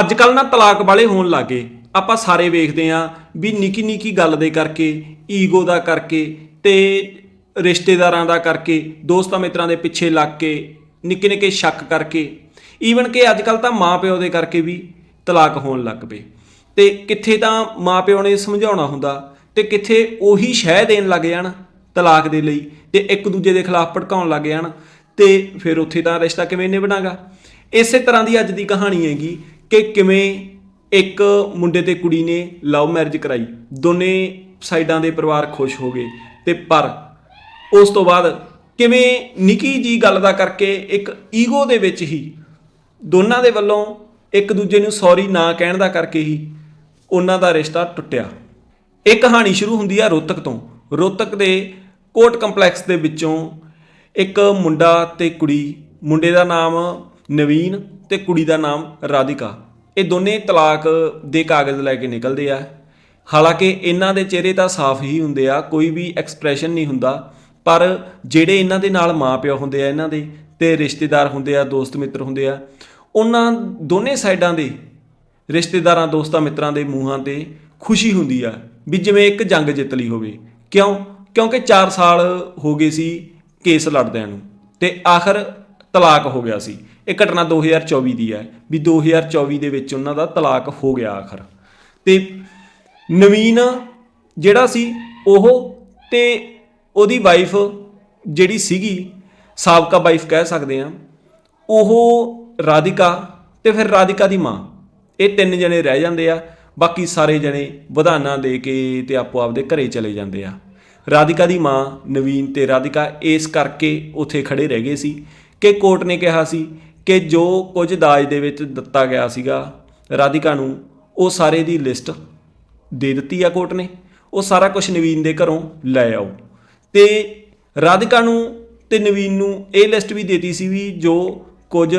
ਅੱਜ ਕੱਲ ਨਾ ਤਲਾਕ ਵਾਲੇ ਹੋਣ ਲੱਗੇ ਆਪਾਂ ਸਾਰੇ ਵੇਖਦੇ ਆਂ ਵੀ ਨਿੱਕੀ ਨਿੱਕੀ ਗੱਲ ਦੇ ਕਰਕੇ, ਈਗੋ ਦਾ ਕਰਕੇ ਤੇ ਰਿਸ਼ਤੇਦਾਰਾਂ ਦਾ ਕਰਕੇ, ਦੋਸਤਾਂ ਮਿੱਤਰਾਂ ਦੇ ਪਿੱਛੇ ਲੱਗ ਕੇ ਨਿੱਕੇ ਨਿੱਕੇ ਸ਼ੱਕ ਕਰਕੇ ਈਵਨ ਕਿ ਅੱਜ ਕੱਲ ਤਾਂ ਮਾਪਿਓ ਦੇ ਕਰਕੇ ਵੀ ਤਲਾਕ ਹੋਣ ਲੱਗ ਪਏ। ਤੇ ਕਿੱਥੇ ਤਾਂ ਮਾਪਿਓ ਨੇ ਸਮਝਾਉਣਾ ਹੁੰਦਾ ਤੇ ਕਿੱਥੇ ਉਹੀ ਸ਼ਹਿ ਦੇਣ ਲੱਗ ਜਾਣ ਤਲਾਕ ਦੇ ਲਈ ਤੇ ਇੱਕ ਦੂਜੇ ਦੇ ਖਿਲਾਫ ਭੜਕਾਉਣ ਲੱਗ ਜਾਣ ਤੇ ਫਿਰ ਉੱਥੇ ਤਾਂ ਰਿਸ਼ਤਾ ਕਿਵੇਂ ਨਿਭਣਾਗਾ। ਇਸੇ ਤਰ੍ਹਾਂ ਦੀ ਅੱਜ ਦੀ ਕਹਾਣੀ ਹੈਗੀ ਕਿ ਕਿਵੇਂ ਇੱਕ ਮੁੰਡੇ ਤੇ ਕੁੜੀ ਨੇ ਲਵ ਮੈਰਿਜ ਕਰਾਈ। ਦੋਨੇ ਸਾਈਡਾਂ ਦੇ ਪਰਿਵਾਰ ਖੁਸ਼ ਹੋ ਗਏ। ਤੇ ਪਰ ਉਸ ਤੋਂ ਬਾਅਦ ਕਿਵੇਂ ਨਿੱਕੀ ਜੀ ਗੱਲ ਦਾ ਕਰਕੇ ਇੱਕ ਈਗੋ ਦੇ ਵਿੱਚ ਹੀ ਦੋਨਾਂ ਦੇ ਵੱਲੋਂ ਇੱਕ ਦੂਜੇ ਨੂੰ ਸੌਰੀ ਨਾ ਕਹਿਣ ਦਾ ਕਰਕੇ ਹੀ ਉਹਨਾਂ ਦਾ ਰਿਸ਼ਤਾ ਟੁੱਟਿਆ। ਇਹ ਕਹਾਣੀ ਸ਼ੁਰੂ ਹੁੰਦੀ ਆ ਰੋਤਕ ਤੋਂ। ਰੋਤਕ ਦੇ ਕੋਰਟ ਕੰਪਲੈਕਸ ਦੇ ਵਿੱਚੋਂ ਇੱਕ ਮੁੰਡਾ ਤੇ ਕੁੜੀ, ਮੁੰਡੇ ਦਾ ਨਾਮ ਨਵੀਨ ਤੇ ਕੁੜੀ ਦਾ ਨਾਮ ਰਾਧਿਕਾ। ਇਹ ਦੋਨੇ ਤਲਾਕ ਦੇ ਕਾਗਜ਼ ਲੈ ਕੇ ਨਿਕਲਦੇ ਆ। ਹਾਲਾਂਕਿ ਇਹਨਾਂ ਦੇ ਚਿਹਰੇ ਤਾਂ ਸਾਫ਼ ਹੀ ਹੁੰਦੇ ਆ, ਕੋਈ ਵੀ ਐਕਸਪ੍ਰੈਸ਼ਨ ਨਹੀਂ ਹੁੰਦਾ। ਪਰ ਜਿਹੜੇ ਇਹਨਾਂ ਦੇ ਨਾਲ ਮਾਪਿਓ ਹੁੰਦੇ ਆ ਇਹਨਾਂ ਦੇ ਤੇ ਰਿਸ਼ਤੇਦਾਰ ਹੁੰਦੇ ਆ, ਦੋਸਤ ਮਿੱਤਰ ਹੁੰਦੇ ਆ, ਉਹਨਾਂ ਦੋਨੇ ਸਾਈਡਾਂ ਦੇ ਰਿਸ਼ਤੇਦਾਰਾਂ, ਦੋਸਤਾਂ, ਮਿੱਤਰਾਂ ਦੇ ਮੂੰਹਾਂ ਤੇ ਖੁਸ਼ੀ ਹੁੰਦੀ ਆ ਵੀ ਜਿਵੇਂ ਇੱਕ ਜੰਗ ਜਿੱਤ ਲਈ ਹੋਵੇ। ਕਿਉਂ? ਕਿਉਂਕਿ 4 ਸਾਲ ਹੋ ਗਏ ਸੀ ਕੇਸ ਲੜਦਿਆਂ ਨੂੰ ਤੇ ਆਖਰ ਤਲਾਕ ਹੋ ਗਿਆ ਸੀ। ਇਹ ਘਟਨਾ 2024 ਦੀ ਹੈ ਵੀ 2024 ਦੇ ਵਿੱਚ ਉਹਨਾਂ ਦਾ ਤਲਾਕ ਹੋ ਗਿਆ ਆਖਰ। ਤੇ ਨਵੀਨ ਜਿਹੜਾ ਸੀ ਉਹ ਤੇ ਉਹਦੀ ਵਾਈਫ ਜਿਹੜੀ ਸੀਗੀ, ਸਾਬਕਾ ਵਾਈਫ ਕਹਿ ਸਕਦੇ ਆ ਉਹ ਰਾਧਿਕਾ ਤੇ ਫਿਰ ਰਾਧਿਕਾ ਦੀ ਮਾਂ। ਇਹ ਤਿੰਨ ਜਣੇ ਰਹਿ ਜਾਂਦੇ ਆ, ਬਾਕੀ ਸਾਰੇ ਜਣੇ ਵਧਾਨਾ ਦੇ ਕੇ ਤੇ ਆਪੋ ਆਪਦੇ ਘਰੇ ਚਲੇ ਜਾਂਦੇ ਆ। ਰਾਧਿਕਾ ਦੀ ਮਾਂ ਨਵੀਨ ਤੇ ਰਾਧਿਕਾ ਇਸ ਕਰਕੇ ਉੱਥੇ ਖੜੇ ਰਹਿ ਗਏ ਸੀ ਕਿ ਕੋਰਟ ਨੇ ਕਿਹਾ ਸੀ ਕਿ ਜੋ ਕੁਝ ਦਾਜ ਦੇ ਵਿੱਚ ਦਿੱਤਾ ਗਿਆ ਸੀਗਾ ਰਾਧਿਕਾ ਨੂੰ, ਉਹ ਸਾਰੇ ਦੀ ਲਿਸਟ ਦੇ ਦਿੱਤੀ ਆ ਕੋਰਟ ਨੇ। ਉਹ ਸਾਰਾ ਕੁਝ ਨਵੀਨ ਦੇ ਘਰੋਂ ਲੈ ਆਓ। ਤੇ ਰਾਧਿਕਾ ਨੂੰ ਤੇ ਨਵੀਨ ਨੂੰ ਇਹ ਲਿਸਟ ਵੀ ਦੇਤੀ ਸੀ ਵੀ ਜੋ ਕੁਝ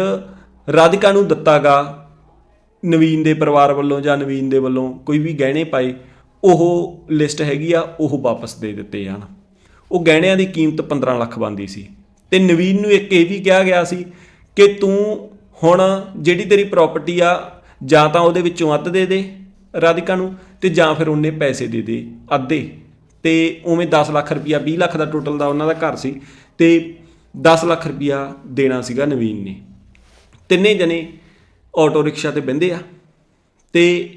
ਰਾਧਿਕਾ ਨੂੰ ਦਿੱਤਾਗਾ ਨਵੀਨ ਦੇ ਪਰਿਵਾਰ ਵੱਲੋਂ ਜਾਂ ਨਵੀਨ ਦੇ ਵੱਲੋਂ ਕੋਈ ਵੀ ਗਹਿਣੇ ਪਾਏ, ਉਹ ਲਿਸਟ ਹੈਗੀ ਆ, ਉਹ ਵਾਪਸ ਦੇ ਦਿੱਤੇ ਜਾਣ। ਉਹ ਗਹਿਣਿਆਂ ਦੀ ਕੀਮਤ 15 ਲੱਖ ਬਣਦੀ ਸੀ। ਤੇ ਨਵੀਨ ਨੂੰ ਇੱਕ ਇਹ ਵੀ ਕਿਹਾ ਗਿਆ ਸੀ ਕਿ ਤੂੰ ਹੁਣ ਜਿਹੜੀ ਤੇਰੀ ਪ੍ਰਾਪਰਟੀ ਆ, ਜਾਂ ਤਾਂ ਉਹਦੇ ਵਿੱਚੋਂ ਅੱਧ ਦੇ ਦੇ ਰਾਧਿਕਾ ਨੂੰ, ਤੇ ਜਾਂ ਫਿਰ ਉਹਨੇ ਪੈਸੇ ਦੇ ਦੇ ਅੱਧੇ। ਤੇ ਉਵੇਂ 10 ਲੱਖ ਰੁਪਿਆ 20 ਲੱਖ ਦਾ ਟੋਟਲ ਦਾ ਉਹਨਾਂ ਦਾ ਘਰ ਸੀ, ਤੇ 10 ਲੱਖ ਰੁਪਿਆ ਦੇਣਾ ਸੀਗਾ ਨਵੀਨ ਨੇ। ਤਿੰਨੇ ਜਣੇ ਆਟੋ ਰਿਕਸ਼ਾ ਤੇ ਬੰਦੇ ਆ, ਤੇ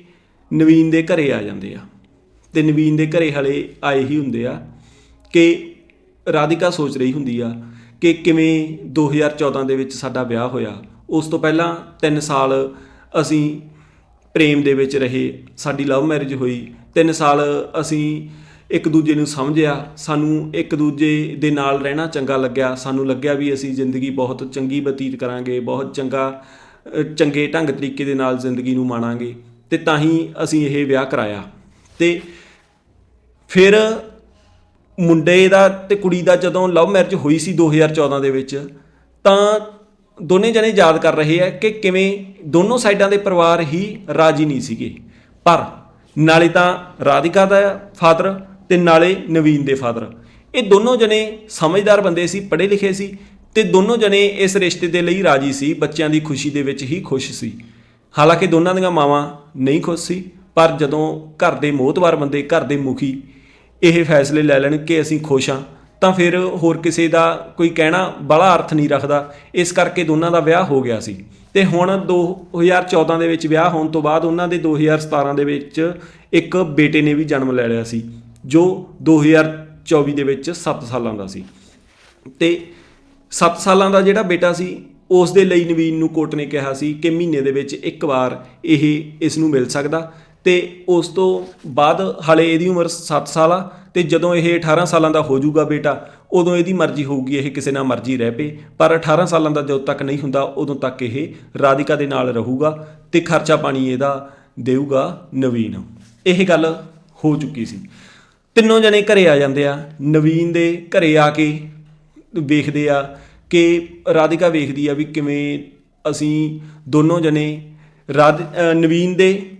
ਨਵੀਨ ਦੇ ਘਰੇ ਆ ਜਾਂਦੇ ਆ। ਤੇ ਨਵੀਨ ਦੇ ਘਰੇ ਹਲੇ ਆਏ ਹੀ ਹੁੰਦੇ ਆ ਕਿ ਰਾਧਿਕਾ ਸੋਚ ਰਹੀ ਹੁੰਦੀ ਆ ਕਿ ਕਿਵੇਂ 2014 ਦੇ ਵਿੱਚ ਸਾਡਾ ਵਿਆਹ ਹੋਇਆ, ਉਸ ਤੋਂ ਪਹਿਲਾਂ 3 ਸਾਲ ਅਸੀਂ ਪ੍ਰੇਮ ਦੇ ਵਿੱਚ ਰਹੇ, ਸਾਡੀ ਲਵ ਮੈਰਿਜ ਹੋਈ 3 ਸਾਲ ਅਸੀਂ ਇੱਕ ਦੂਜੇ ਨੂੰ ਸਮਝਿਆ, ਸਾਨੂੰ ਇੱਕ ਦੂਜੇ ਦੇ ਨਾਲ ਰਹਿਣਾ ਚੰਗਾ ਲੱਗਿਆ, ਸਾਨੂੰ ਲੱਗਿਆ ਵੀ ਅਸੀਂ ਜ਼ਿੰਦਗੀ ਬਹੁਤ ਚੰਗੀ ਬਤੀਤ ਕਰਾਂਗੇ, ਬਹੁਤ ਚੰਗਾ ਚੰਗੇ ਢੰਗ ਤਰੀਕੇ ਦੇ ਨਾਲ ਜ਼ਿੰਦਗੀ ਨੂੰ ਮਾਣਾਂਗੇ ਤੇ ਤਾਂ ਹੀ ਅਸੀਂ ਇਹ ਵਿਆਹ ਕਰਾਇਆ ਤੇ ਫਿਰ ਮੁੰਡੇ ਦਾ ਤੇ ਕੁੜੀ ਦਾ ਜਦੋਂ ਲਵ ਮੈਰਿਜ ਹੋਈ ਸੀ 2014 ਦੇ ਵਿੱਚ, ਤਾਂ ਦੋਨੇ ਜਣੇ ਯਾਦ ਕਰ ਰਹੇ ਆ ਕਿ ਕਿਵੇਂ ਦੋਨੋਂ ਸਾਈਡਾਂ ਦੇ ਪਰਿਵਾਰ ਹੀ ਰਾਜੀ ਨਹੀਂ ਸੀਗੇ। ਪਰ ਨਾਲੇ ਤਾਂ ਰਾਧਿਕਾ ਦਾ ਫਾਦਰ ਤੇ ਨਾਲੇ ਨਵੀਨ ਦੇ ਫਾਦਰ। ਇਹ ਦੋਨੋਂ ਜਣੇ ਸਮਝਦਾਰ ਬੰਦੇ ਸੀ, ਪੜ੍ਹੇ ਲਿਖੇ ਸੀ ਤੇ ਦੋਨੋਂ ਜਣੇ ਇਸ ਰਿਸ਼ਤੇ ਦੇ ਲਈ ਰਾਜੀ ਸੀ, ਬੱਚਿਆਂ ਦੀ ਖੁਸ਼ੀ ਦੇ ਵਿੱਚ ਹੀ ਖੁਸ਼ ਸੀ। ਹਾਲਾਂਕਿ ਦੋਨਾਂ ਦੀਆਂ ਮਾਵਾਂ ਨਹੀਂ ਖੁਸ਼ ਸੀ, ਪਰ ਜਦੋਂ ਘਰ ਦੇ ਮੋਹਤਵਾਰ ਬੰਦੇ, ਘਰ ਦੇ ਮੁਖੀ ਇਹ ਫੈਸਲੇ ਲੈ ਲੈਣ ਕਿ ਅਸੀਂ ਖੁਸ਼ ਹਾਂ, ਤਾਂ ਫਿਰ ਹੋਰ ਕਿਸੇ ਦਾ ਕੋਈ ਕਹਿਣਾ ਬੜਾ ਅਰਥ ਨਹੀਂ ਰੱਖਦਾ। ਇਸ ਕਰਕੇ ਦੋਨਾਂ ਦਾ ਵਿਆਹ ਹੋ ਗਿਆ ਸੀ। ਤੇ ਹੁਣ 2014 ਦੇ ਵਿੱਚ ਵਿਆਹ ਹੋਣ ਤੋਂ ਬਾਅਦ ਉਹਨਾਂ ਦੇ 2017 ਦੇ ਵਿੱਚ ਇੱਕ ਬੇਟੇ ਨੇ ਵੀ ਜਨਮ ਲੈ ਲਿਆ ਸੀ, ਜੋ 2024 ਦੇ ਵਿੱਚ 7 ਸਾਲਾਂ ਦਾ ਸੀ। ਤੇ 7 ਸਾਲਾਂ ਦਾ ਜਿਹੜਾ ਬੇਟਾ ਸੀ, ਉਸ ਦੇ ਲਈ ਨਵੀਨ ਨੂੰ ਕੋਰਟ ਨੇ ਕਿਹਾ ਸੀ ਕਿ ਮਹੀਨੇ ਦੇ ਵਿੱਚ ਇੱਕ ਵਾਰ ਇਹ ਇਸ ਨੂੰ ਮਿਲ ਸਕਦਾ। ਤੇ ਉਸ ਤੋਂ ਬਾਅਦ ਹਲੇ ਇਹਦੀ ਉਮਰ 7 ਸਾਲ ਆ। ਤੇ ਜਦੋਂ ਇਹ 18 ਸਾਲਾਂ ਦਾ ਹੋ ਜਾਊਗਾ ਬੇਟਾ, ਉਦੋਂ ਇਹਦੀ ਮਰਜ਼ੀ ਹੋਊਗੀ, ਇਹ ਕਿਸੇ ਨਾਲ ਮਰਜ਼ੀ ਰਹਿ ਪਏ। ਪਰ 18 ਸਾਲਾਂ ਦਾ ਜਦੋਂ ਤੱਕ ਨਹੀਂ ਹੁੰਦਾ, ਉਦੋਂ ਤੱਕ ਇਹ ਰਾਧਿਕਾ ਦੇ ਨਾਲ ਰਹੂਗਾ ਤੇ ਖਰਚਾ ਪਾਣੀ ਇਹਦਾ ਦੇਊਗਾ ਨਵੀਨ। ਇਹ ਗੱਲ ਹੋ ਚੁੱਕੀ ਸੀ। ਤਿੰਨੋਂ ਜਣੇ ਘਰੇ ਆ ਜਾਂਦੇ ਆ। ਨਵੀਨ ਦੇ ਘਰੇ ਆ ਕੇ ਵੇਖਦੇ ਆ ਕਿ ਰਾਧਿਕਾ ਵੇਖਦੀ ਆ ਵੀ ਕਿਵੇਂ ਅਸੀਂ ਦੋਨੋਂ ਜਣੇ ਰਾਧ ਨਵੀਨ ਦੇ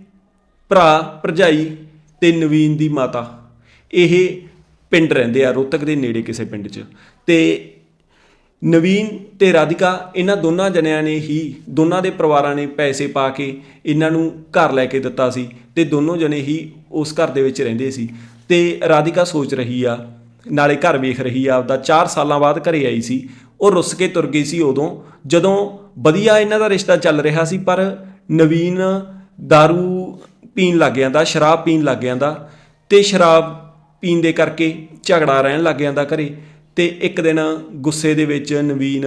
ਭਰਾ, ਭਰਜਾਈ ਤੇ ਨਵੀਨ ਦੀ ਮਾਤਾ ਇਹ ਪਿੰਡ ਰਹਿੰਦੇ ਆ ਰੋਤਕ ਦੇ ਨੇੜੇ ਕਿਸੇ ਪਿੰਡ 'ਚ। ਤੇ ਨਵੀਨ ਤੇ ਰਾਧਿਕਾ, ਇਹਨਾਂ ਦੋਨਾਂ ਜਣਿਆਂ ਨੇ ਹੀ, ਦੋਨਾਂ ਦੇ ਪਰਿਵਾਰਾਂ ਨੇ ਪੈਸੇ ਪਾ ਕੇ ਇਹਨਾਂ ਨੂੰ ਘਰ ਲੈ ਕੇ ਦਿੱਤਾ ਸੀ ਤੇ ਦੋਨੋਂ ਜਣੇ ਹੀ ਉਸ ਘਰ ਦੇ ਵਿੱਚ ਰਹਿੰਦੇ ਸੀ। ਤੇ ਰਾਧਿਕਾ ਸੋਚ ਰਹੀ ਆ, ਨਾਲੇ ਘਰ ਵੇਖ ਰਹੀ ਆ, ਆਪਦਾ 4 ਸਾਲਾਂ ਬਾਅਦ ਘਰੇ ਆਈ ਸੀ। ਉਹ ਰੁੱਸ ਕੇ ਤੁਰ ਗਈ ਸੀ ਉਦੋਂ, ਜਦੋਂ ਵਧੀਆ ਇਹਨਾਂ ਦਾ ਰਿਸ਼ਤਾ ਚੱਲ ਰਿਹਾ ਸੀ, ਪਰ ਨਵੀਨ दारू ਪੀਣ ਲੱਗ ਜਾਂਦਾ, ਸ਼ਰਾਬ ਪੀਣ ਲੱਗ ਜਾਂਦਾ ਤੇ ਸ਼ਰਾਬ ਪੀਣ ਦੇ ਕਰਕੇ ਝਗੜਾ ਰਹਿਣ ਲੱਗ ਜਾਂਦਾ ਘਰੇ ਤੇ ਇੱਕ ਦਿਨ ਗੁੱਸੇ ਦੇ ਵਿੱਚ ਨਵੀਨ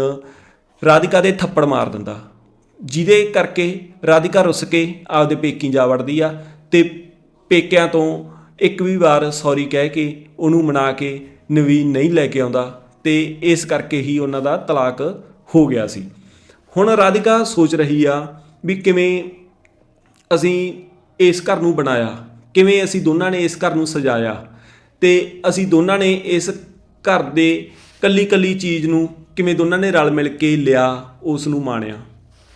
ਰਾਧਿਕਾ ਦੇ ਥੱਪੜ ਮਾਰ ਦਿੰਦਾ, ਜਿਹਦੇ ਕਰਕੇ ਰਾਧਿਕਾ ਰੁੱਸ ਕੇ ਆਪਦੇ ਪੇਕੀ ਜਾ ਵੜਦੀ ਆ ਤੇ ਪੇਕਿਆਂ ਤੋਂ ਇੱਕ ਵੀ ਵਾਰ ਸੌਰੀ ਕਹਿ ਕੇ ਉਹਨੂੰ ਮਨਾ ਕੇ ਨਵੀਨ ਨਹੀਂ ਲੈ ਕੇ ਆਉਂਦਾ ਤੇ ਇਸ ਕਰਕੇ ਹੀ ਉਹਨਾਂ ਦਾ ਤਲਾਕ ਹੋ ਗਿਆ ਸੀ। ਹੁਣ ਰਾਧਿਕਾ ਸੋਚ ਰਹੀ ਆ ਵੀ ਕਿਵੇਂ ਅਸੀਂ ਇਸ ਘਰ ਨੂੰ ਬਣਾਇਆ, ਕਿਵੇਂ ਅਸੀਂ ਦੋਨਾਂ ਨੇ ਇਸ ਘਰ ਨੂੰ ਸਜਾਇਆ ਤੇ ਅਸੀਂ ਦੋਨਾਂ ਨੇ ਇਸ ਘਰ ਦੇ ਕੱਲੀ ਕੱਲੀ ਚੀਜ਼ ਨੂੰ ਕਿਵੇਂ ਦੋਨਾਂ ਨੇ ਰਲ ਮਿਲ ਕੇ ਲਿਆ ਉਸ ਨੂੰ ਮਾਣਿਆ।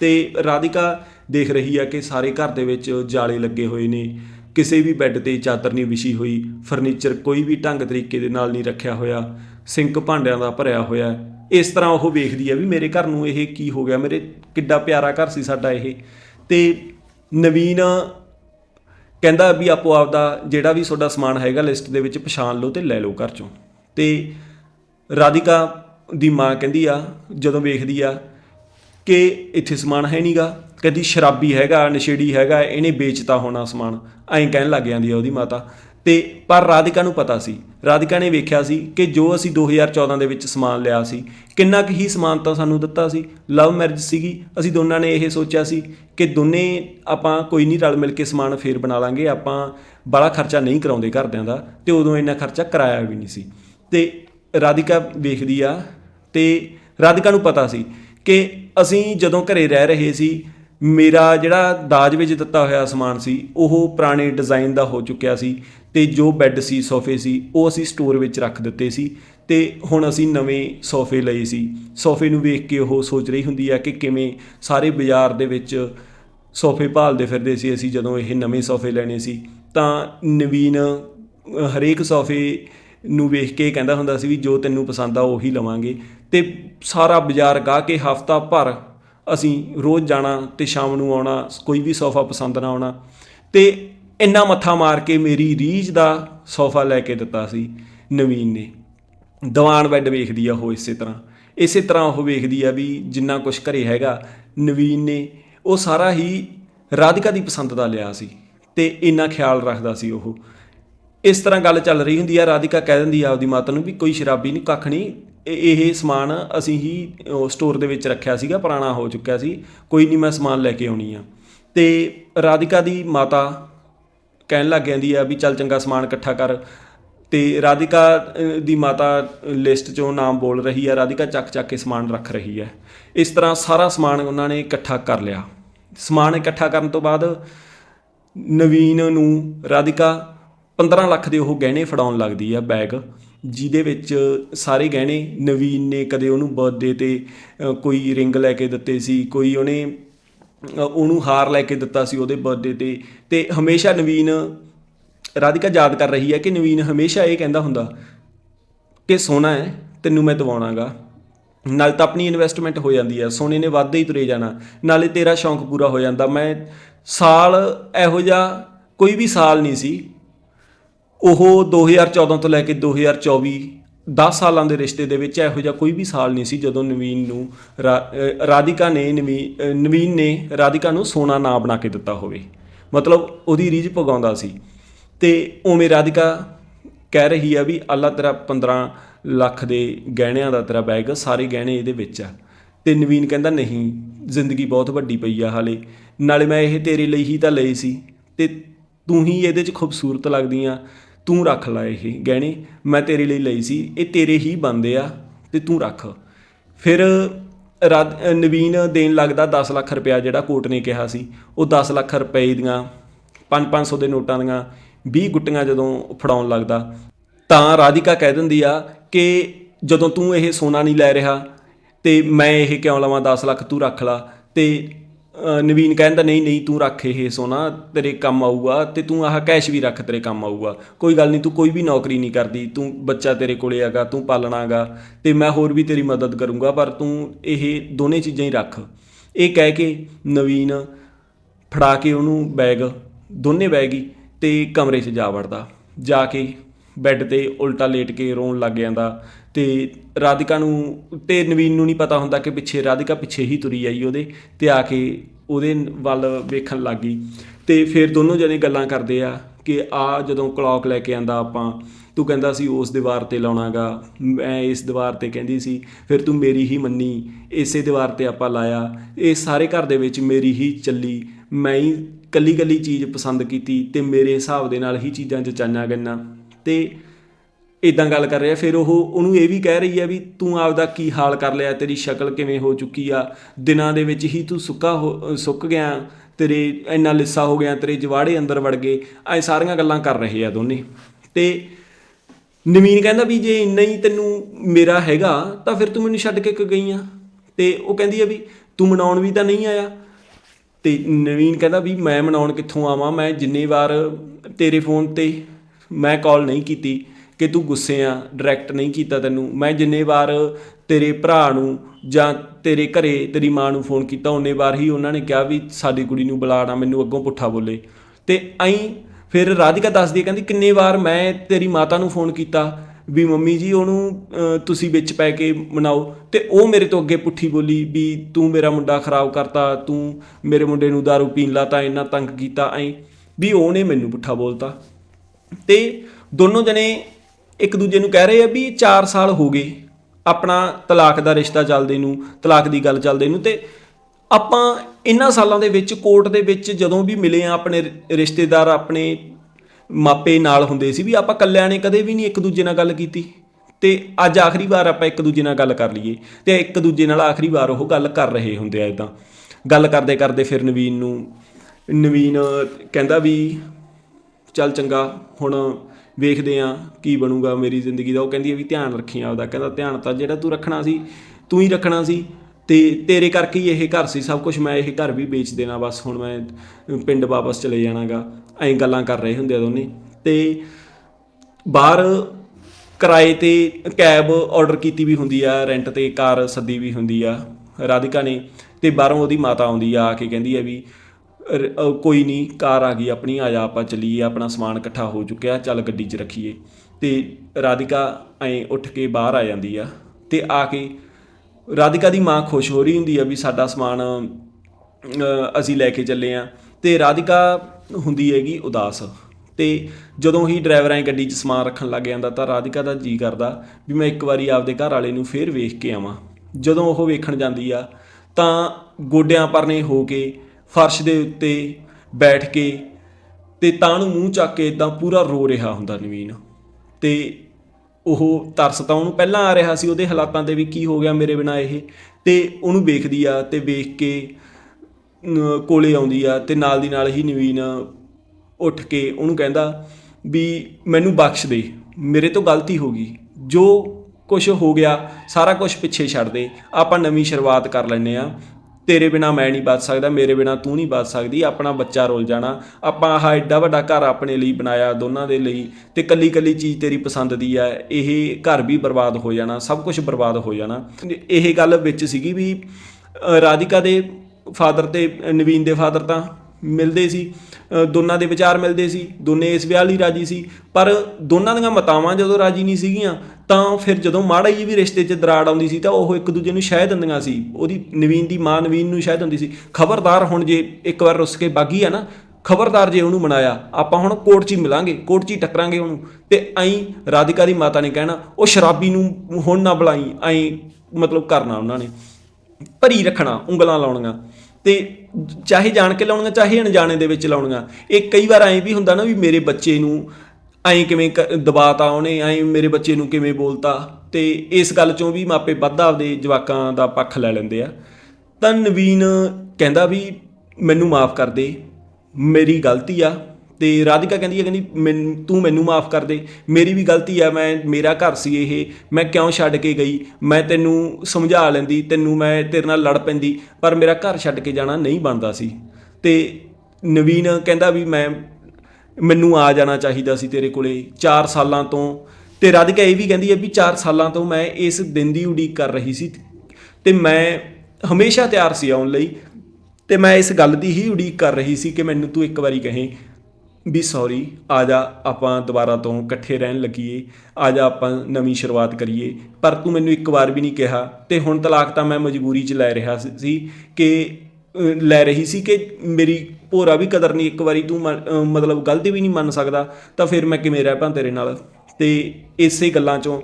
ਤੇ ਰਾਧਿਕਾ ਦੇਖ ਰਹੀ ਆ ਕਿ ਸਾਰੇ ਘਰ ਦੇ ਵਿੱਚ ਜਾਲੇ ਲੱਗੇ ਹੋਏ ਨੇ। ਕਿਸੇ ਵੀ ਬੈੱਡ ਤੇ ਚਾਦਰ ਨਹੀਂ ਵਿਛੀ ਹੋਈ, ਫਰਨੀਚਰ ਕੋਈ ਵੀ ਢੰਗ ਤਰੀਕੇ ਦੇ ਨਾਲ ਨਹੀਂ ਰੱਖਿਆ ਹੋਇਆ, ਸਿੰਕ ਭਾਂਡਿਆਂ ਦਾ ਭਰਿਆ ਹੋਇਆ। ਇਸ ਤਰ੍ਹਾਂ ਉਹ ਵੇਖਦੀ ਆ ਵੀ ਮੇਰੇ ਘਰ ਨੂੰ ਇਹ ਕੀ ਹੋ ਗਿਆ, ਮੇਰੇ ਕਿੱਡਾ ਪਿਆਰਾ ਘਰ ਸੀ ਸਾਡਾ ਇਹ। ਤੇ ਨਵੀਨ ਕਹਿੰਦਾ ਵੀ ਆਪੋ ਆਪਦਾ ਜਿਹੜਾ ਵੀ ਤੁਹਾਡਾ ਸਮਾਨ ਹੈਗਾ ਲਿਸਟ ਦੇ ਵਿੱਚ ਪਛਾਣ ਲਓ ਤੇ ਲੈ ਲਓ ਘਰ ਚੋਂ। ਤੇ ਰਾਧਿਕਾ ਦੀ ਮਾਂ ਕਹਿੰਦੀ ਆ, ਜਦੋਂ ਵੇਖਦੀ ਆ ਕਿ ਇੱਥੇ ਸਮਾਨ ਹੈ ਨਹੀਂਗਾ ਕਹਿੰਦੀ ਸ਼ਰਾਬੀ ਹੈਗਾ, ਨਸ਼ੇੜੀ ਹੈਗਾ, ਇਹਨੇ ਵੇਚਤਾ ਹੋਣਾ ਸਮਾਨ। ਐਂ ਕਹਿਣ ਲੱਗ ਜਾਂਦੀ ਆ ਉਹਦੀ ਮਾਤਾ। ਤੇ ਪਰ ਰਾਧਿਕਾ ਨੂੰ ਪਤਾ ਸੀ ਰਾਧਿਕਾ ਨੇ ਵੇਖਿਆ ਸੀ ਕਿ ਜੋ ਅਸੀਂ 2014 ਦੇ ਵਿੱਚ ਸਮਾਨ ਲਿਆ ਸੀ, ਕਿੰਨਾ ਕੁ ਹੀ ਸਮਾਨ ਤਾਂ ਸਾਨੂੰ ਦਿੱਤਾ ਸੀ। ਲਵ ਮੈਰਿਜ ਸੀਗੀ। ਅਸੀਂ ਦੋਨਾਂ ਨੇ ਇਹ ਸੋਚਿਆ ਸੀ ਕਿ ਦੋਨੇ ਆਪਾਂ ਕੋਈ ਨਹੀਂ ਰਲ ਮਿਲ ਕੇ ਸਮਾਨ ਫੇਰ ਬਣਾ ਲਾਂਗੇ। ਆਪਾਂ ਬੜਾ ਖਰਚਾ ਨਹੀਂ ਕਰਾਉਂਦੇ ਘਰਦਿਆਂ ਦਾ ਤੇ ਉਦੋਂ ਇੰਨਾ ਖਰਚਾ ਕਰਾਇਆ ਵੀ ਨਹੀਂ ਸੀ। ਤੇ ਰਾਧਿਕਾ ਵੇਖਦੀ ਆ ਤੇ ਰਾਧਿਕਾ ਨੂੰ ਪਤਾ ਸੀ ਕਿ ਅਸੀਂ ਜਦੋਂ ਘਰੇ ਰਹਿ ਰਹੇ ਸੀ, ਮੇਰਾ ਜਿਹੜਾ ਦਾਜ ਵਿੱਚ ਦਿੱਤਾ ਹੋਇਆ ਸਮਾਨ ਸੀ, ਉਹ ਪੁਰਾਣੇ ਡਿਜ਼ਾਈਨ ਦਾ ਹੋ ਚੁੱਕਿਆ ਸੀ। ਤੇ ਜੋ ਬੈੱਡ ਸੀ ਸੋਫੇ ਸੀ, ਉਹ ਅਸੀਂ ਸਟੋਰ ਵਿੱਚ ਰੱਖ ਦਿੱਤੇ ਸੀ ਤੇ ਹੁਣ ਅਸੀਂ ਨਵੇਂ ਸੋਫੇ ਲਏ ਸੀ। ਸੋਫੇ ਨੂੰ ਵੇਖ ਕੇ ਉਹ ਸੋਚ ਰਹੀ ਹੁੰਦੀ ਹੈ ਕਿ ਕਿਵੇਂ ਸਾਰੇ ਬਾਜ਼ਾਰ ਦੇ ਵਿੱਚ ਸੋਫੇ ਭਾਲਦੇ ਫਿਰਦੇ ਸੀ ਅਸੀਂ ਜਦੋਂ ਇਹ ਨਵੇਂ ਸੋਫੇ ਲੈਣੇ ਸੀ। ਤਾਂ ਨਵੀਨ, ਹਰੇਕ ਸੋਫੇ ਨੂੰ ਵੇਖ ਕੇ ਕਹਿੰਦਾ ਹੁੰਦਾ ਸੀ ਵੀ ਜੋ ਤੈਨੂੰ ਪਸੰਦ ਆ ਉਹੀ ਲਵਾਂਗੇ। ਤੇ ਸਾਰਾ ਬਾਜ਼ਾਰ ਗਾ ਕੇ ਹਫਤਾ ਭਰ ਅਸੀਂ ਰੋਜ਼ ਜਾਣਾ ਤੇ ਸ਼ਾਮ ਨੂੰ ਆਉਣਾ, ਕੋਈ ਵੀ ਸੋਫਾ ਪਸੰਦ ਨਾ ਆਉਣਾ। ਤੇ ਇੰਨਾ ਮੱਥਾ ਮਾਰ ਕੇ ਮੇਰੀ ਰੀਝ ਦਾ ਸੋਫਾ ਲੈ ਕੇ ਦਿੱਤਾ ਸੀ ਨਵੀਨ ਨੇ। ਦੀਵਾਨ ਬੈੱਡ ਵੇਖਦੀ ਆ ਉਹ ਇਸੇ ਤਰ੍ਹਾਂ। ਇਸੇ ਤਰ੍ਹਾਂ ਉਹ ਵੇਖਦੀ ਆ ਵੀ ਜਿੰਨਾ ਕੁਝ ਘਰੇ ਹੈਗਾ, ਨਵੀਨ ਨੇ ਉਹ ਸਾਰਾ ਹੀ ਰਾਧਿਕਾ ਦੀ ਪਸੰਦ ਦਾ ਲਿਆ ਸੀ ਤੇ ਇੰਨਾ ਖਿਆਲ ਰੱਖਦਾ ਸੀ ਉਹ। ਇਸ ਤਰ੍ਹਾਂ ਗੱਲ ਚੱਲ ਰਹੀ ਹੁੰਦੀ ਆ, ਰਾਧਿਕਾ ਕਹਿ ਦਿੰਦੀ ਆ ਆਪਦੀ ਮਾਤਾ ਨੂੰ ਵੀ ਕੋਈ ਸ਼ਰਾਬੀ ਨਹੀਂ ਕੱਖ ਨਹੀਂ ਇਹ ਇਹ ਸਮਾਨ ਅਸੀਂ ਹੀ ਸਟੋਰ ਦੇ ਵਿੱਚ ਰੱਖਿਆ ਸੀਗਾ, ਪੁਰਾਣਾ ਹੋ ਚੁੱਕਿਆ ਸੀ। ਕੋਈ ਨਹੀਂ ਮੈਂ ਸਮਾਨ ਲੈ ਕੇ ਆਉਣੀ ਆ। ਤੇ ਰਾਧਿਕਾ ਦੀ ਮਾਤਾ ਕਹਿਣ ਲੱਗ ਜਾਂਦੀ ਆ ਵੀ ਚੱਲ ਚੰਗਾ ਸਮਾਨ ਇਕੱਠਾ ਕਰ। ਤੇ ਰਾਧਿਕਾ ਦੀ ਮਾਤਾ ਲਿਸਟ ਚੋਂ ਨਾਮ ਬੋਲ ਰਹੀ ਆ, ਰਾਧਿਕਾ ਚੱਕ ਚੱਕ ਕੇ ਸਮਾਨ ਰੱਖ ਰਹੀ ਹੈ ਇਸ ਤਰ੍ਹਾਂ ਸਾਰਾ ਸਮਾਨ ਉਹਨਾਂ ਨੇ ਇਕੱਠਾ ਕਰ ਲਿਆ। ਸਮਾਨ ਇਕੱਠਾ ਕਰਨ ਤੋਂ ਬਾਅਦ ਨਵੀਨ ਨੂੰ ਰਾਧਿਕਾ 15 ਲੱਖ ਦੇ ਉਹ ਗਹਿਣੇ ਫੜਾਉਣ ਲੱਗਦੀ ਆ ਬੈਗ ਜਿਹਦੇ ਵਿੱਚ ਸਾਰੇ ਗਹਿਣੇ ਨਵੀਨ ਨੇ ਕਦੇ ਉਹਨੂੰ ਬਰਥਡੇ ਤੇ ਕੋਈ ਰਿੰਗ ਲੈ ਕੇ ਦਿੱਤੇ ਸੀ, ਕੋਈ ਉਹਨੇ ਉਹਨੂੰ ਹਾਰ ਲੈ ਕੇ ਦਿੱਤਾ ਸੀ ਉਹਦੇ ਬਰਥਡੇ ਤੇ। ਤੇ ਹਮੇਸ਼ਾ ਨਵੀਨ ਰਾਧਿਕਾ ਯਾਦ ਕਰ ਰਹੀ ਹੈ ਕਿ ਨਵੀਨ ਹਮੇਸ਼ਾ ਇਹ ਕਹਿੰਦਾ ਹੁੰਦਾ ਕਿ ਸੋਨਾ ਹੈ, ਤੈਨੂੰ ਮੈਂ ਦਵਾਉਣਾਗਾ। ਨਾਲ ਤਾਂ ਆਪਣੀ ਇਨਵੈਸਟਮੈਂਟ ਹੋ ਜਾਂਦੀ ਹੈ, ਸੋਨੇ ਨੇ ਵੱਧਦੇ ਹੀ ਤੁਰੇ ਜਾਣਾ। ਨਾਲੇ ਤੇਰਾ ਸ਼ੌਂਕ ਪੂਰਾ ਹੋ ਜਾਂਦਾ। ਮੈਂ ਸਾਲ ਇਹੋ ਜਿਹਾ ਕੋਈ ਵੀ ਸਾਲ ਨਹੀਂ ਸੀ। ਉਹ 2014 ਤੋਂ ਲੈ ਕੇ 2024 10 ਸਾਲਾਂ ਦੇ ਰਿਸ਼ਤੇ ਦੇ ਵਿੱਚ ਇਹੋ ਜਿਹਾ ਕੋਈ ਵੀ ਸਾਲ ਨਹੀਂ ਸੀ ਜਦੋਂ ਨਵੀਨ ਨੂੰ ਰਾਧਿਕਾ ਨੇ ਨਵੀਨ ਨਵੀਨ ਨੇ ਰਾਧਿਕਾ ਨੂੰ ਸੋਨਾ ਨਾ ਬਣਾ ਕੇ ਦਿੱਤਾ ਹੋਵੇ। ਮਤਲਬ ਉਹਦੀ ਰੀਝ ਪਗਾਉਂਦਾ ਸੀ। ਤੇ ਉਵੇਂ ਰਾਧਿਕਾ ਕਹਿ ਰਹੀ ਆ ਵੀ ਅੱਲਾ ਤੇਰਾ 15 ਲੱਖ ਦੇ ਗਹਿਣਿਆਂ ਦਾ ਤੇਰਾ ਬੈਗ ਸਾਰੇ ਗਹਿਣੇ ਇਹਦੇ ਵਿੱਚ ਆ। ਤੇ ਨਵੀਨ ਕਹਿੰਦਾ, ਨਹੀਂ, ਜ਼ਿੰਦਗੀ ਬਹੁਤ ਵੱਡੀ ਪਈ ਆ ਹਾਲੇ। ਨਾਲੇ ਮੈਂ ਇਹ ਤੇਰੇ ਲਈ ਹੀ ਤਾਂ ਲਈ ਸੀ। ਤੇ ਤੂੰ ਹੀ ਇਹਦੇ 'ਚ ਖੂਬਸੂਰਤ ਲੱਗਦੀ ਆ। ਤੂੰ ਰੱਖ ਲੈ ਇਹ, ਗਹਿਣੇ, ਮੈਂ ਤੇਰੇ ਲਈ ਲਈ ਸੀ, ਇਹ ਤੇਰੇ ਹੀ ਬੰਦੇ ਆ, ਤੇ ਤੂੰ ਰੱਖ। ਫਿਰ ਰਾਧ- ਨਵੀਨ ਦੇਣ ਲੱਗਦਾ 10 ਲੱਖ ਰੁਪਇਆ ਜਿਹੜਾ ਕੋਰਟ ਨੇ ਕਿਹਾ ਸੀ, ਉਹ 10 ਲੱਖ ਰੁਪਏ ਦੀਆਂ 5-500 ਦੇ ਨੋਟਾਂ ਦੀਆਂ 20 ਗੁੱਟੀਆਂ ਜਦੋਂ ਫੜਾਉਣ ਲੱਗਦਾ, ਤਾਂ ਰਾਧਿਕਾ ਕਹਿ ਦਿੰਦੀ ਆ ਕਿ ਜਦੋਂ ਤੂੰ ਇਹ ਸੋਨਾ ਨਹੀਂ ਲੈ ਰਿਹਾ, ਤੇ ਮੈਂ ਇਹ ਕਿਉਂ ਲਵਾਂ 10 ਲੱਖ ਤੂੰ ਰੱਖ ਲਾ, ਤੇ ਨਵੀਨ ਕਹਿੰਦਾ, ਨਹੀਂ ਨਹੀਂ, ਤੂੰ ਰੱਖ ਇਹ ਸੋਨਾ, ਤੇਰੇ ਕੰਮ ਆਊਗਾ ਤੇ ਤੂੰ ਆਹ ਕੈਸ਼ ਵੀ ਰੱਖ, ਤੇਰੇ ਕੰਮ ਆਊਗਾ। ਕੋਈ ਗੱਲ ਨਹੀਂ, ਤੂੰ ਕੋਈ ਵੀ ਨੌਕਰੀ ਨਹੀਂ ਕਰਦੀ, ਤੂੰ ਬੱਚਾ ਤੇਰੇ ਕੋਲੇ ਹੈਗਾ, ਤੂੰ ਪਾਲਣਾਗਾ ਤੇ ਮੈਂ ਹੋਰ ਵੀ ਤੇਰੀ ਮਦਦ ਕਰੂੰਗਾ, ਪਰ ਤੂੰ ਇਹ ਦੋਨੇ ਚੀਜ਼ਾਂ ਹੀ ਰੱਖ। ਇਹ ਕਹਿ ਕੇ ਨਵੀਨ ਫੜਾ ਕੇ ਉਹਨੂੰ ਬੈਗ ਦੋਨੇ ਬੈਗ ਹੀ ਤੇ ਕਮਰੇ 'ਚ ਜਾ ਵੜਦਾ। ਜਾ ਕੇ ਬੈੱਡ ਤੇ ਉਲਟਾ ਲੇਟ ਕੇ ਰੋਣ ਲੱਗ ਜਾਂਦਾ ਤੇ ਰਾਧਿਕਾ ਨੂੰ, ਤੇ ਨਵੀਨ ਨੂੰ ਨਹੀਂ ਪਤਾ ਹੁੰਦਾ ਕਿ ਪਿੱਛੇ ਰਾਧਿਕਾ ਪਿੱਛੇ ਹੀ ਤੁਰੀ ਆਈ ਉਹਦੇ ਤੇ ਆ ਕੇ ਉਹਦੇ ਵੱਲ ਵੇਖਣ ਲੱਗ ਗਈ। ਤੇ ਫਿਰ ਦੋਨੋਂ ਜਣੇ ਗੱਲਾਂ ਕਰਦੇ ਆ ਕਿ ਆ ਜਦੋਂ ਕਲੌਕ ਲੈ ਕੇ ਆਂਦਾ ਆਪਾਂ, ਤੂੰ ਕਹਿੰਦਾ ਸੀ ਉਸ ਦੀਵਾਰ ਤੇ ਲਾਉਣਾਗਾ, ਮੈਂ ਇਸ ਦੀਵਾਰ ਤੇ ਕਹਿੰਦੀ ਸੀ, ਫਿਰ ਤੂੰ ਮੇਰੀ ਹੀ ਮੰਨੀ, ਇਸੇ ਦੀਵਾਰ ਤੇ ਆਪਾਂ ਲਾਇਆ। ਇਹ ਸਾਰੇ ਘਰ ਦੇ ਵਿੱਚ ਮੇਰੀ ਹੀ ਚੱਲੀ, ਮੈਂ ਹੀ ਕੱਲੀ ਕੱਲੀ ਚੀਜ਼ ਪਸੰਦ ਕੀਤੀ ਤੇ ਮੇਰੇ ਹਿਸਾਬ ਦੇ ਨਾਲ ਹੀ ਚੀਜ਼ਾਂ ਜਚਾਈਆਂ ਗਈਆਂ ਤੇ ਇਦਾਂ ਗੱਲ ਕਰ ਰਿਹਾ, ਫਿਰ ਉਹ ਉਹਨੂੰ ਇਹ ਵੀ ਕਹਿ ਰਹੀ ਆ ਵੀ ਤੂੰ ਆਪਦਾ ਕੀ ਹਾਲ ਕਰ ਲਿਆ, ਤੇਰੀ ਸ਼ਕਲ ਕਿਵੇਂ ਹੋ ਚੁੱਕੀ ਆ, ਦਿਨਾਂ ਦੇ ਵਿੱਚ ਹੀ ਤੂੰ ਸੁੱਕਾ ਹੋ- ਸੁੱਕ ਗਿਆ, ਤੇਰੇ ਇੰਨਾ ਲਿੱਸਾ ਹੋ ਗਿਆ, ਤੇਰੇ ਜਵਾੜੇ ਅੰਦਰ ਵੜ ਗਏ, ਐ ਸਾਰੀਆਂ ਗੱਲਾਂ ਕਰ ਰਹੇ ਆ ਦੋਨੇ। ਤੇ ਨਵੀਨ ਕਹਿੰਦਾ ਵੀ ਜੇ ਇੰਨਾ ਹੀ ਤੈਨੂੰ ਮੇਰਾ ਹੈਗਾ, ਤਾਂ ਫਿਰ ਤੂੰ ਮੈਨੂੰ ਛੱਡ ਕੇ ਕਿਉਂ ਗਈ ਆ? ਤੇ ਉਹ ਕਹਿੰਦੀ ਆ ਵੀ ਤੂੰ ਮਨਾਉਣ ਵੀ ਤਾਂ ਨਹੀਂ ਆਇਆ। ਤੇ ਨਵੀਨ ਕਹਿੰਦਾ ਵੀ ਮੈਂ ਮਨਾਉਣ ਕਿੱਥੋਂ ਆਵਾਂ? ਮੈਂ ਜਿੰਨੀ ਵਾਰ ਤੇਰੇ ਫੋਨ ਤੇ ਮੈਂ ਕਾਲ ਨਹੀਂ ਕੀਤੀ। ਕਿ ਤੂੰ ਗੁੱਸੇ ਆ ਡਾਇਰੈਕਟ ਨਹੀਂ ਕੀਤਾ ਤੈਨੂੰ। ਮੈਂ ਜਿੰਨੇ ਵਾਰ ਤੇਰੇ ਭਰਾ ਨੂੰ ਜਾਂ ਤੇਰੇ ਘਰੇ ਤੇਰੀ ਮਾਂ ਨੂੰ ਫੋਨ ਕੀਤਾ ਉਹਨੇ ਵਾਰ ਹੀ ਉਹਨਾਂ ਨੇ ਕਿਹਾ ਵੀ ਸਾਡੀ ਕੁੜੀ ਨੂੰ ਬੁਲਾਣਾ ਮੈਨੂੰ ਅੱਗੋਂ ਪੁੱਠਾ ਬੋਲੇ। ਤੇ ਐਂ ਫਿਰ ਰਾਧਿਕਾ ਦੱਸਦੀ ਹੈ ਕਹਿੰਦੀ ਕਿੰਨੇ ਵਾਰ ਮੈਂ ਤੇਰੀ ਮਾਤਾ ਨੂੰ ਫੋਨ ਕੀਤਾ ਵੀ ਮੰਮੀ ਜੀ, ਉਹਨੂੰ ਤੁਸੀਂ ਵਿੱਚ ਪੈ ਕੇ ਮਨਾਓ। ਤੇ ਉਹ ਮੇਰੇ ਤੋਂ ਅੱਗੇ ਪੁੱਠੀ ਬੋਲੀ ਵੀ ਤੂੰ ਮੇਰਾ ਮੁੰਡਾ ਖਰਾਬ ਕਰਤਾ, ਤੂੰ ਮੇਰੇ ਮੁੰਡੇ ਨੂੰ दारू ਪੀਣ ਲਾਤਾ, ਇੰਨਾ ਤੰਗ ਕੀਤਾ, ਐਂ ਵੀ ਉਹਨੇ ਮੈਨੂੰ ਪੁੱਠਾ ਬੋਲਤਾ। ਤੇ ਦੋਨੋਂ ਜਣੇ ਇੱਕ ਦੂਜੇ ਨੂੰ ਕਹਿ ਰਹੇ ਆ ਵੀ 4 ਸਾਲ ਹੋ ਗਏ ਆਪਣਾ ਤਲਾਕ ਦਾ ਰਿਸ਼ਤਾ ਚੱਲਦੇ ਨੂੰ, ਤਲਾਕ ਦੀ ਗੱਲ ਚੱਲਦੇ ਨੂੰ ਤੇ ਆਪਾਂ ਇਹਨਾਂ ਸਾਲਾਂ ਦੇ ਵਿੱਚ, ਕੋਰਟ ਦੇ ਵਿੱਚ ਜਦੋਂ ਵੀ ਮਿਲੇ ਆ ਆਪਣੇ ਰਿਸ਼ਤੇਦਾਰ ਆਪਣੇ ਮਾਪੇ ਨਾਲ ਹੁੰਦੇ ਸੀ ਵੀ ਆਪਾਂ ਕੱਲਿਆਂ ਨੇ ਕਦੇ ਵੀ ਨਹੀਂ ਇੱਕ ਦੂਜੇ ਨਾਲ ਗੱਲ ਕੀਤੀ ਤੇ ਅੱਜ ਆਖਰੀ ਵਾਰ ਆਪਾਂ ਇੱਕ ਦੂਜੇ ਨਾਲ ਗੱਲ ਕਰ ਲਈਏ ਤੇ ਇੱਕ ਦੂਜੇ ਨਾਲ ਆਖਰੀ ਵਾਰ ਉਹ ਗੱਲ ਕਰ ਰਹੇ ਹੁੰਦੇ ਆ ਇਦਾਂ ਗੱਲ ਕਰਦੇ ਕਰਦੇ ਫਿਰ ਨਵੀਨ ਨੂੰ, ਨਵੀਨ ਕਹਿੰਦਾ ਵੀ ਚੱਲ ਚੰਗਾ ਹੁਣ ਵੇਖਦੇ ਆ ਕੀ ਬਣੂਗਾ ਮੇਰੀ ਜ਼ਿੰਦਗੀ ਦਾ। ਉਹ ਕਹਿੰਦੀ ਹੈ ਵੀ ਧਿਆਨ ਰੱਖੀ ਆਪਦਾ। ਕਹਿੰਦਾ ਧਿਆਨ ਤਾਂ ਜਿਹੜਾ ਤੂੰ ਰੱਖਣਾ ਸੀ, ਤੂੰ ਹੀ ਰੱਖਣਾ ਸੀ। ਤੇ ਤੇਰੇ ਕਰਕੇ ਹੀ ਇਹ ਘਰ ਸੀ। ਸਭ ਕੁਝ ਮੈਂ ਇਹ ਘਰ ਵੀ ਵੇਚ ਦੇਣਾ। ਬਸ ਹੁਣ ਮੈਂ ਪਿੰਡ ਵਾਪਸ ਚਲੇ ਜਾਣਾਗਾ। ਐਂ ਗੱਲਾਂ ਕਰ ਰਹੇ ਹੁੰਦੇ ਆ ਦੋਨੇ। ਤੇ ਬਾਹਰ ਕਿਰਾਏ ਤੇ ਕੈਬ ਆਰਡਰ ਕੀਤੀ ਵੀ ਹੁੰਦੀ ਆ। ਰੈਂਟ ਤੇ ਕਾਰ ਸੱਦੀ ਵੀ ਹੁੰਦੀ ਆ। ਰਾਧਿਕਾ ਨੇ। ਤੇ ਬਾਹਰੋਂ ਉਹਦੀ ਮਾਤਾ ਆਉਂਦੀ ਆ ਆ ਕੇ ਕਹਿੰਦੀ ਆ ਵੀ ਕੋਈ ਨਹੀਂ, ਕਾਰ ਆ ਗਈ ਆਪਣੀ, ਆ ਜਾ ਆਪਾਂ ਚੱਲੀਏ, ਆਪਣਾ ਸਮਾਨ ਇਕੱਠਾ ਹੋ ਚੁੱਕਿਆ, ਚੱਲ ਗੱਡੀ 'ਚ ਰੱਖੀਏ। ਤੇ ਰਾਧਿਕਾ ਐਂ ਉੱਠ ਕੇ ਬਾਹਰ ਆ ਜਾਂਦੀ ਆ ਤੇ ਆ ਕੇ ਰਾਧਿਕਾ ਦੀ ਮਾਂ ਖੁਸ਼ ਹੋ ਰਹੀ ਹੁੰਦੀ ਆ ਵੀ ਸਾਡਾ ਸਮਾਨ ਅਸੀਂ ਲੈ ਕੇ ਚੱਲੇ ਆ। ਤੇ ਰਾਧਿਕਾ ਹੁੰਦੀ ਹੈਗੀ ਉਦਾਸ। ਤੇ ਜਦੋਂ ਹੀ ਡਰਾਈਵਰ ਐ ਗੱਡੀ 'ਚ ਸਮਾਨ ਰੱਖਣ ਲੱਗ ਜਾਂਦਾ ਤਾਂ ਰਾਧਿਕਾ ਦਾ ਜੀ ਕਰਦਾ ਵੀ ਮੈਂ ਇੱਕ ਵਾਰੀ ਆਪਦੇ ਘਰ ਵਾਲੇ ਨੂੰ ਫੇਰ ਵੇਖ ਕੇ ਆਵਾਂ। ਜਦੋਂ ਉਹ ਵੇਖਣ ਜਾਂਦੀ ਆ ਤਾਂ ਗੋਡਿਆਂ ਪਰਨੇ ਹੋ ਕੇ ਫਰਸ਼ ਦੇ ਉੱਤੇ ਬੈਠ ਕੇ ਤੇ ਤਾਂ ਨੂੰ ਮੂੰਹ ਚੱਕ ਕੇ ਇਦਾਂ ਪੂਰਾ ਰੋ ਰਿਹਾ ਹੁੰਦਾ ਨਵੀਨ। ਤੇ ਉਹ ਤਰਸ ਤਾਂ ਉਹਨੂੰ ਪਹਿਲਾਂ ਆ ਰਿਹਾ ਸੀ, ਉਹਦੇ ਹਾਲਾਤਾਂ ਦੇ ਵੀ ਕੀ ਹੋ ਗਿਆ ਮੇਰੇ ਬਿਨਾ ਇਹ। ਤੇ ਉਹਨੂੰ ਵੇਖਦੀ ਆ ਤੇ ਵੇਖ ਕੇ ਕੋਲੇ ਆਉਂਦੀ ਆ ਤੇ ਨਾਲ ਦੀ ਨਾਲ ਹੀ ਨਵੀਨ ਉੱਠ ਕੇ ਉਹਨੂੰ ਕਹਿੰਦਾ ਵੀ ਮੈਨੂੰ ਬਖਸ਼ ਦੇ, ਮੇਰੇ ਤੋਂ ਗਲਤੀ ਹੋ ਗਈ। ਜੋ ਕੁਝ ਹੋ ਗਿਆ, ਸਾਰਾ ਕੁਝ ਪਿੱਛੇ ਛੱਡ ਦੇ। ਆਪਾਂ ਨਵੀਂ ਸ਼ੁਰੂਆਤ ਕਰ ਲੈਨੇ ਆ ਤੇਰੇ ਬਿਨਾ ਮੈਂ ਨਹੀਂ ਬਚ ਸਕਦਾ, ਮੇਰੇ ਬਿਨਾ ਤੂੰ ਨਹੀਂ ਬਚ ਸਕਦੀ, ਆਪਣਾ ਬੱਚਾ ਰੋਲ ਜਾਣਾ। ਆਪਾਂ ਆਹ ਐਡਾ ਵੱਡਾ ਘਰ ਆਪਣੇ ਲਈ ਬਣਾਇਆ, ਦੋਨਾਂ ਦੇ ਲਈ, ਤੇ ਕੱਲੀ ਕੱਲੀ ਚੀਜ਼ ਤੇਰੀ ਪਸੰਦ ਦੀ ਆ, ਇਹ ਘਰ ਵੀ ਬਰਬਾਦ ਹੋ ਜਾਣਾ, ਸਭ ਕੁਝ ਬਰਬਾਦ ਹੋ ਜਾਣਾ। ਇਹ ਗੱਲ ਵਿੱਚ ਸੀਗੀ ਵੀ ਰਾਧਿਕਾ ਦੇ ਫਾਦਰ ਤੇ ਨਵੀਨ ਦੇ ਫਾਦਰ ਤਾਂ ਮਿਲਦੇ ਸੀ ਦੋਨਾਂ ਦੇ ਵਿਚਾਰ ਮਿਲਦੇ ਸੀ, ਦੋਨੇ ਇਸ ਵਿਆਹ ਲਈ ਰਾਜੀ ਸੀ, ਪਰ ਦੋਨਾਂ ਦੀਆਂ ਮਤਾਵਾਂ ਜਦੋਂ ਰਾਜੀ ਨਹੀਂ ਸੀਗੀਆਂ, ਤਾਂ ਫਿਰ ਜਦੋਂ ਮਾੜਾ ਜੀ ਵੀ ਰਿਸ਼ਤੇ 'ਚ ਦਰਾੜ ਆਉਂਦੀ ਸੀ, ਤਾਂ ਉਹ ਇੱਕ ਦੂਜੇ ਨੂੰ ਸ਼ਹਿ ਦਿੰਦੀਆਂ ਸੀ, ਉਹਦੀ ਨਵੀਨ ਦੀ ਮਾਂ ਨਵੀਨ ਨੂੰ ਸ਼ਹਿ ਦਿੰਦੀ ਸੀ। ਖਬਰਦਾਰ ਹੁਣ ਜੇ ਇੱਕ ਵਾਰ ਰੁੱਸ ਕੇ ਬਾਗੀ ਆ ਨਾ, ਖਬਰਦਾਰ ਜੇ ਉਹਨੂੰ ਮਨਾਇਆ, ਆਪਾਂ ਹੁਣ ਕੋਰਟ 'ਚ ਹੀ ਮਿਲਾਂਗੇ, ਕੋਰਟ 'ਚ ਹੀ ਟੱਕਰਾਂਗੇ ਉਹਨੂੰ, ਤੇ ਐਂ ਰਾਧਿਕਾ ਦੀ ਮਾਤਾ ਨੇ ਕਹਿਣਾ, ਉਹ ਸ਼ਰਾਬੀ ਨੂੰ ਹੁਣ ਨਾ ਬੁਲਾਈ, ਐਂ ਮਤਲਬ ਕਰਨਾ ਉਹਨਾਂ ਨੇ। ਭਰੀ ਰੱਖਣਾ, ਉਂਗਲਾਂ ਲਾਉਣੀਆਂ, ਤੇ ਚਾਹੇ ਜਾਣ ਕੇ ਲਾਉਣੀਆਂ, ਚਾਹੇ ਅਣਜਾਣੇ ਦੇ ਵਿੱਚ ਲਾਉਣੀਆਂ। ਇਹ ਕਈ ਵਾਰ ਐਂ ਵੀ ਹੁੰਦਾ ਨਾ ਵੀ ਮੇਰੇ ਬੱਚੇ ਨੂੰ ਐਂ ਕਿਵੇਂ ਕ- ਦਬਾਤਾ ਉਹਨੇ, ਐਂ ਮੇਰੇ ਬੱਚੇ ਨੂੰ ਕਿਵੇਂ ਬੋਲਤਾ। ਤੇ ਇਸ ਗੱਲ ਚੋਂ ਵੀ ਮਾਪੇ ਵੱਧ ਆਪਦੇ ਜਵਾਕਾਂ ਦਾ ਪੱਖ ਲੈ ਲੈਂਦੇ ਆ। ਤਾਂ ਨਵੀਨ ਕਹਿੰਦਾ ਵੀ ਮੈਨੂੰ ਮਾਫ ਕਰ ਦੇ, ਮੇਰੀ ਗਲਤੀ ਆ। ਤੇ ਰਾਧਿਕਾ ਕਹਿੰਦੀ ਹੈ, ਕਹਿੰਦੀ, ਮੈਨ- ਤੂੰ ਮੈਨੂੰ ਮਾਫ ਕਰ ਦੇ। ਮੇਰੀ ਵੀ ਗਲਤੀ ਆ, ਮੈਂ, ਮੇਰਾ ਘਰ ਸੀ ਇਹ। ਮੈਂ ਕਿਉਂ ਛੱਡ ਕੇ ਗਈ? ਮੈਂ ਤੈਨੂੰ ਸਮਝਾ ਲੈਂਦੀ, ਤੈਨੂੰ ਮੈਂ ਤੇਰੇ ਨਾਲ ਲੜ ਪੈਂਦੀ, ਪਰ ਮੇਰਾ ਘਰ ਛੱਡ ਕੇ ਜਾਣਾ ਨਹੀਂ ਬਣਦਾ ਸੀ। ਤੇ ਨਵੀਨ ਕਹਿੰਦਾ ਵੀ, ਮੈਂ, ਮੈਨੂੰ ਆ ਜਾਣਾ ਚਾਹੀਦਾ ਸੀ ਤੇਰੇ ਕੋਲੇ 4 ਸਾਲਾਂ ਤੋਂ। ਤੇ ਰਾਧਿਕਾ ਇਹ ਵੀ ਕਹਿੰਦੀ ਹੈ ਵੀ 4 ਸਾਲਾਂ ਤੋਂ ਮੈਂ ਇਸ ਦਿਨ ਦੀ ਉਡੀਕ ਕਰ ਰਹੀ ਸੀ ਤੇ ਮੈਂ ਹਮੇਸ਼ਾ ਤਿਆਰ ਸੀ ਆਉਣ ਲਈ ਤੇ ਮੈਂ ਇਸ ਗੱਲ ਦੀ ਹੀ ਉਡੀਕ ਕਰ ਰਹੀ ਸੀ ਕਿ ਮੈਨੂੰ ਤੂੰ ਇੱਕ ਵਾਰੀ ਕਹੇ। ਵੀ ਸੌਰੀ ਆ ਜਾ ਆਪਾਂ ਦੁਬਾਰਾ ਤੋਂ ਇਕੱਠੇ ਰਹਿਣ ਲੱਗੀਏ ਆ ਜਾ ਆਪਾਂ ਨਵੀਂ ਸ਼ੁਰੂਆਤ ਕਰੀਏ। ਪਰ ਤੂੰ ਮੈਨੂੰ ਇੱਕ ਵਾਰ ਵੀ ਨਹੀਂ ਕਿਹਾ ਤੇ ਹੁਣ ਤਲਾਕ ਤਾਂ ਮੈਂ ਮਜਬੂਰੀ 'ਚ ਲੈ ਰਿਹਾ ਸੀ- ਸੀ ਕਿ ਲੈ ਰਹੀ ਸੀ ਕਿ ਮੇਰੀ ਭੋਰਾ ਵੀ ਕਦਰ ਨਹੀਂ, ਇੱਕ ਵਾਰੀ ਤੂੰ ਮਤਲਬ ਗਲਤੀ ਵੀ ਨਹੀਂ ਮੰਨ ਸਕਦਾ, ਤਾਂ ਫਿਰ ਮੈਂ ਕਿਵੇਂ ਰਹਿ ਪਾਂ ਤੇਰੇ ਨਾਲ? ਤੇ ਇਸੇ ਗੱਲਾਂ 'ਚੋਂ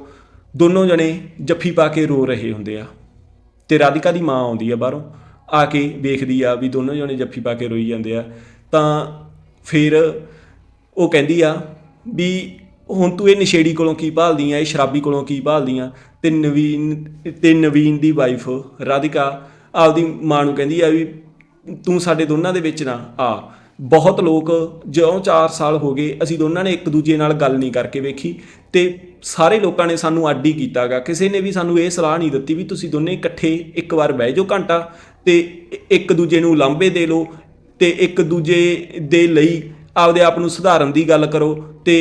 ਦੋਨੋਂ ਜਣੇ ਜੱਫੀ ਪਾ ਕੇ ਰੋ ਰਹੇ ਹੁੰਦੇ ਆ। ਤੇ ਰਾਧਿਕਾ ਦੀ ਮਾਂ ਆਉਂਦੀ ਆ ਬਾਹਰੋਂ, ਆ ਕੇ ਵੇਖਦੀ ਆ ਵੀ ਦੋਨੋਂ ਜਣੇ ਜੱਫੀ ਪਾ ਕੇ ਰੋਈ ਜਾਂਦੇ ਆ। ਤਾਂ ਫਿਰ ਉਹ ਕਹਿੰਦੀ ਆ ਵੀ ਹੁਣ ਤੂੰ ਇਹ ਨਸ਼ੇੜੀ ਕੋਲੋਂ ਕੀ ਭਾਲਦੀ ਆ, ਇਹ ਸ਼ਰਾਬੀ ਕੋਲੋਂ ਕੀ ਭਾਲਦੀ ਆ? ਤੇ ਨਵੀਨ ਤੇ ਨਵੀਨ ਦੀ ਵਾਈਫ ਰਾਧਿਕਾ ਆਪਦੀ ਮਾਂ ਨੂੰ ਕਹਿੰਦੀ ਆ ਵੀ ਤੂੰ ਸਾਡੇ ਦੋਨਾਂ ਦੇ ਵਿੱਚ ਨਾ ਆ। ਬਹੁਤ ਲੋਕ ਜਿਉਂ 4 ਸਾਲ ਹੋ ਗਏ, ਅਸੀਂ ਦੋਨਾਂ ਨੇ ਇੱਕ ਦੂਜੇ ਨਾਲ ਗੱਲ ਨਹੀਂ ਕਰਕੇ ਵੇਖੀ ਤੇ ਸਾਰੇ ਲੋਕਾਂ ਨੇ ਸਾਨੂੰ ਅੱਡ ਹੀ ਕੀਤਾਗਾ। ਕਿਸੇ ਨੇ ਵੀ ਸਾਨੂੰ ਇਹ ਸਲਾਹ ਨਹੀਂ ਦਿੱਤੀ ਵੀ ਤੁਸੀਂ ਦੋਨੇ ਇਕੱਠੇ ਇੱਕ ਵਾਰ ਬਹਿ ਜਾਓ ਘੰਟਾ ਤੇ ਇੱਕ ਦੂਜੇ ਨੂੰ ਲਾਂਭੇ ਦੇ ਲਓ ਤੇ ਇੱਕ ਦੂਜੇ ਦੇ ਲਈ ਆਪਦੇ ਆਪ ਨੂੰ ਸੁਧਾਰਨ ਦੀ ਗੱਲ ਕਰੋ ਤੇ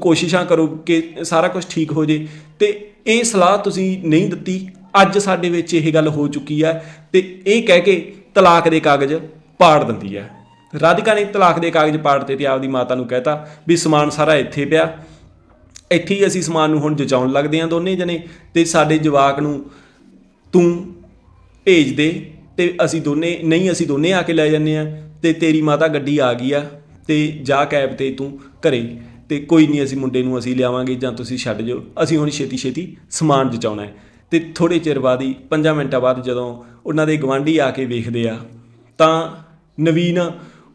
ਕੋਸ਼ਿਸ਼ਾਂ ਕਰੋ ਕਿ ਸਾਰਾ ਕੁਝ ਠੀਕ ਹੋ ਜੇ। ਤੇ ਇਹ ਸਲਾਹ ਤੁਸੀਂ ਨਹੀਂ ਦਿੱਤੀ, ਅੱਜ ਸਾਡੇ ਵਿੱਚ ਇਹ ਗੱਲ ਹੋ ਚੁੱਕੀ ਹੈ ਤੇ ਇਹ ਕਹਿ ਕੇ ਤਲਾਕ ਦੇ ਕਾਗਜ਼ ਪਾੜ ਦਿੰਦੀ ਹੈ। ਰਾਧਿਕਾ ਨੇ ਤਲਾਕ ਦੇ ਕਾਗਜ਼ ਪਾੜਤੇ ਤੇ ਆਪਦੀ ਮਾਤਾ ਨੂੰ ਕਹਿਤਾ ਵੀ ਸਮਾਨ ਸਾਰਾ ਇੱਥੇ ਪਿਆ। ਇੱਥੇ ਹੀ ਅਸੀਂ ਸਮਾਨ ਨੂੰ ਹੁਣ ਜਚਾਉਣ ਲੱਗਦੇ ਹਾਂ ਦੋਨੇ ਜਣੇ ਤੇ ਸਾਡੇ ਜਵਾਕ ਨੂੰ ਤੂੰ ਭੇਜ ਦੇ। ਤੇ ਅਸੀਂ ਦੋਨੇ, ਨਹੀਂ, ਅਸੀਂ ਦੋਨੇ ਆ ਕੇ ਲੈ ਜਾਂਦੇ ਆ, ਤੇ ਤੇਰੀ ਮਾਤਾ ਗੱਡੀ ਆ ਗਈ ਆ, ਤੇ ਜਾ ਕੈਬ ਤੇ ਤੂੰ ਘਰੇ। ਤੇ ਕੋਈ ਨਹੀਂ, ਅਸੀਂ ਮੁੰਡੇ ਨੂੰ ਅਸੀਂ ਲਿਆਵਾਂਗੇ ਜਾਂ ਤੁਸੀਂ ਛੱਡ ਜਾਓ। ਅਸੀਂ ਹੁਣ ਛੇਤੀ ਛੇਤੀ ਸਮਾਨ ਜਚਾਉਣਾ ਹੈ। ਤੇ ਥੋੜੇ ਚਿਰ ਬਾਅਦ ਹੀ 5 ਮਿੰਟਾਂ ਬਾਅਦ ਜਦੋਂ ਉਹਨਾਂ ਦੇ ਗਵਾਂਢੀ ਆ ਕੇ ਵੇਖਦੇ ਆ, ਤਾਂ ਨਵੀਨ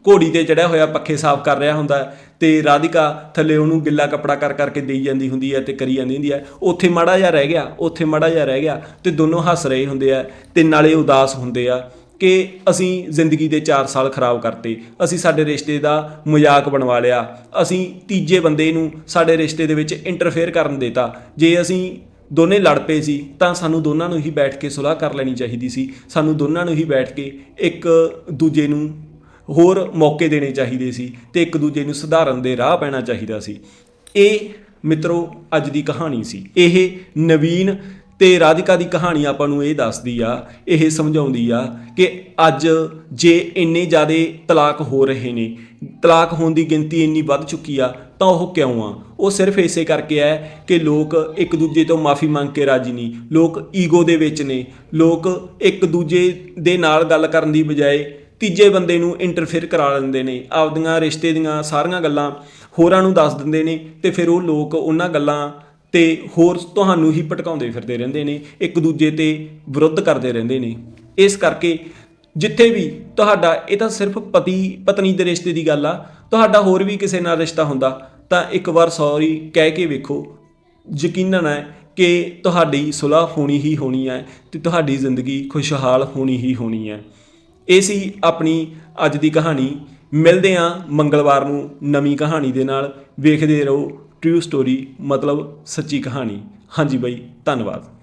ਘੋੜੀ ਤੇ ਚੜਿਆ ਹੋਇਆ ਪੱਖੇ ਸਾਫ਼ ਕਰ ਰਿਹਾ ਹੁੰਦਾ ਤੇ ਰਾਧਿਕਾ ਥੱਲੇ ਉਹਨੂੰ ਗਿੱਲਾ ਕੱਪੜਾ ਕਰ ਕਰਕੇ ਦੇਈ ਜਾਂਦੀ ਹੁੰਦੀ ਹੈ ਤੇ ਕਰੀ ਜਾਂਦੀ ਹੁੰਦੀ ਹੈ। ਉੱਥੇ ਮਾੜਾ ਜਿਹਾ ਰਹਿ ਗਿਆ, ਉੱਥੇ ਮਾੜਾ ਜਿਹਾ ਰਹਿ ਗਿਆ ਤੇ ਦੋਨੋਂ ਹੱਸ ਰਹੇ ਹੁੰਦੇ ਆ ਤੇ ਨਾਲੇ ਉਦਾਸ ਹੁੰਦੇ ਆ ਕਿ ਅਸੀਂ ਜ਼ਿੰਦਗੀ ਦੇ 4 ਸਾਲ ਖਰਾਬ ਕਰਤੇ, ਅਸੀਂ ਸਾਡੇ ਰਿਸ਼ਤੇ ਦਾ ਮਜ਼ਾਕ ਬਣਵਾ ਲਿਆ, ਅਸੀਂ ਤੀਜੇ ਬੰਦੇ ਨੂੰ ਸਾਡੇ ਰਿਸ਼ਤੇ ਦੇ ਵਿੱਚ ਇੰਟਰਫੇਅਰ ਕਰਨ ਦੇਤਾ। ਜੇ ਅਸੀਂ ਦੋਨੇ ਲੜ ਪਏ ਸੀ ਤਾਂ ਸਾਨੂੰ ਦੋਨਾਂ ਨੂੰ ਹੀ ਬੈਠ ਕੇ ਸੁਲ੍ਹਾ ਕਰ ਲੈਣੀ ਚਾਹੀਦੀ ਸੀ, ਸਾਨੂੰ ਦੋਨਾਂ ਨੂੰ ਹੀ ਬੈਠ ਕੇ ਇੱਕ ਦੂਜੇ ਨੂੰ ਹੋਰ ਮੌਕੇ ਦੇਣੇ ਚਾਹੀਦੇ ਸੀ ਤੇ ਇੱਕ ਦੂਜੇ ਨੂੰ ਸੁਧਾਰਨ ਦੇ ਰਾਹ ਪੈਣਾ ਚਾਹੀਦਾ ਸੀ। ਇਹ ਮਿੱਤਰੋ, ਅੱਜ ਦੀ ਕਹਾਣੀ ਸੀ। ਇਹ ਨਵੀਨ ਤੇ ਰਾਧਿਕਾ ਦੀ ਕਹਾਣੀ ਆਪਾਂ ਨੂੰ ਇਹ ਦੱਸਦੀ ਆ, ਇਹ ਸਮਝਾਉਂਦੀ ਆ ਕਿ ਅੱਜ ਜੇ ਇੰਨੇ ਜ਼ਿਆਦੇ ਤਲਾਕ ਹੋ ਰਹੇ ਨੇ, ਤਲਾਕ ਹੋਣ ਦੀ ਗਿਣਤੀ ਇੰਨੀ ਵੱਧ ਚੁੱਕੀ ਆ, ਤਾਂ ਉਹ ਕਿਉਂ ਆ? ਉਹ ਸਿਰਫ ਇਸੇ ਕਰਕੇ ਹੈ ਕਿ ਲੋਕ ਇੱਕ ਦੂਜੇ ਤੋਂ ਮਾਫੀ ਮੰਗ ਕੇ ਰਾਜੀ ਨਹੀਂ। ਲੋਕ ਈਗੋ ਦੇ ਵਿੱਚ ਨੇ। ਲੋਕ ਇੱਕ ਦੂਜੇ ਦੇ ਨਾਲ ਗੱਲ ਕਰਨ ਦੀ ਬਜਾਏ ਤੀਜੇ ਬੰਦੇ ਨੂੰ ਇੰਟਰਫੇਅਰ ਕਰਾ ਲੈਂਦੇ ਨੇ, ਆਪਦੀਆਂ ਰਿਸ਼ਤੇ ਦੀਆਂ ਸਾਰੀਆਂ ਗੱਲਾਂ ਹੋਰਾਂ ਨੂੰ ਦੱਸ ਦਿੰਦੇ ਨੇ ਤੇ ਫਿਰ ਉਹ ਲੋਕ ਉਹਨਾਂ ਗੱਲਾਂ ਤੇ ਹੋਰ ਤੁਹਾਨੂੰ ਹੀ ਭਟਕਾਉਂਦੇ ਫਿਰਦੇ ਰਹਿੰਦੇ ਨੇ, ਇੱਕ ਦੂਜੇ ਤੇ ਵਿਰੁੱਧ ਕਰਦੇ ਰਹਿੰਦੇ ਨੇ। ਇਸ ਕਰਕੇ ਜਿੱਥੇ ਵੀ ਤੁਹਾਡਾ, ਇਹ ਤਾਂ ਸਿਰਫ ਪਤੀ, ਪਤਨੀ ਦੇ ਰਿਸ਼ਤੇ ਦੀ ਗੱਲ ਆ, ਤੁਹਾਡਾ ਹੋਰ ਵੀ ਕਿਸੇ ਨਾਲ ਰਿਸ਼ਤਾ ਹੁੰਦਾ, ਤਾਂ ਇੱਕ ਵਾਰ ਸੌਰੀ ਕਹਿ ਕੇ ਵੇਖੋ, ਯਕੀਨਨ ਹੈ ਕਿ ਤੁਹਾਡੀ ਸੁਲਾਹ ਹੋਣੀ ਹੀ ਹੋਣੀ ਹੈ ਤੇ ਤੁਹਾਡੀ ਜ਼ਿੰਦਗੀ ਖੁਸ਼ਹਾਲ ਹੋਣੀ ਹੀ ਹੋਣੀ ਹੈ। ਇਹ ਸੀ ਆਪਣੀ ਅੱਜ ਦੀ ਕਹਾਣੀ। ਮਿਲਦੇ ਹਾਂ ਮੰਗਲਵਾਰ ਨੂੰ ਨਵੀਂ ਕਹਾਣੀ ਦੇ ਨਾਲ। ਵੇਖਦੇ ਰਹੋ ਟਰੂ ਸਟੋਰੀ ਮਤਲਬ ਸੱਚੀ ਕਹਾਣੀ। ਹਾਂਜੀ ਬਾਈ, ਧੰਨਵਾਦ।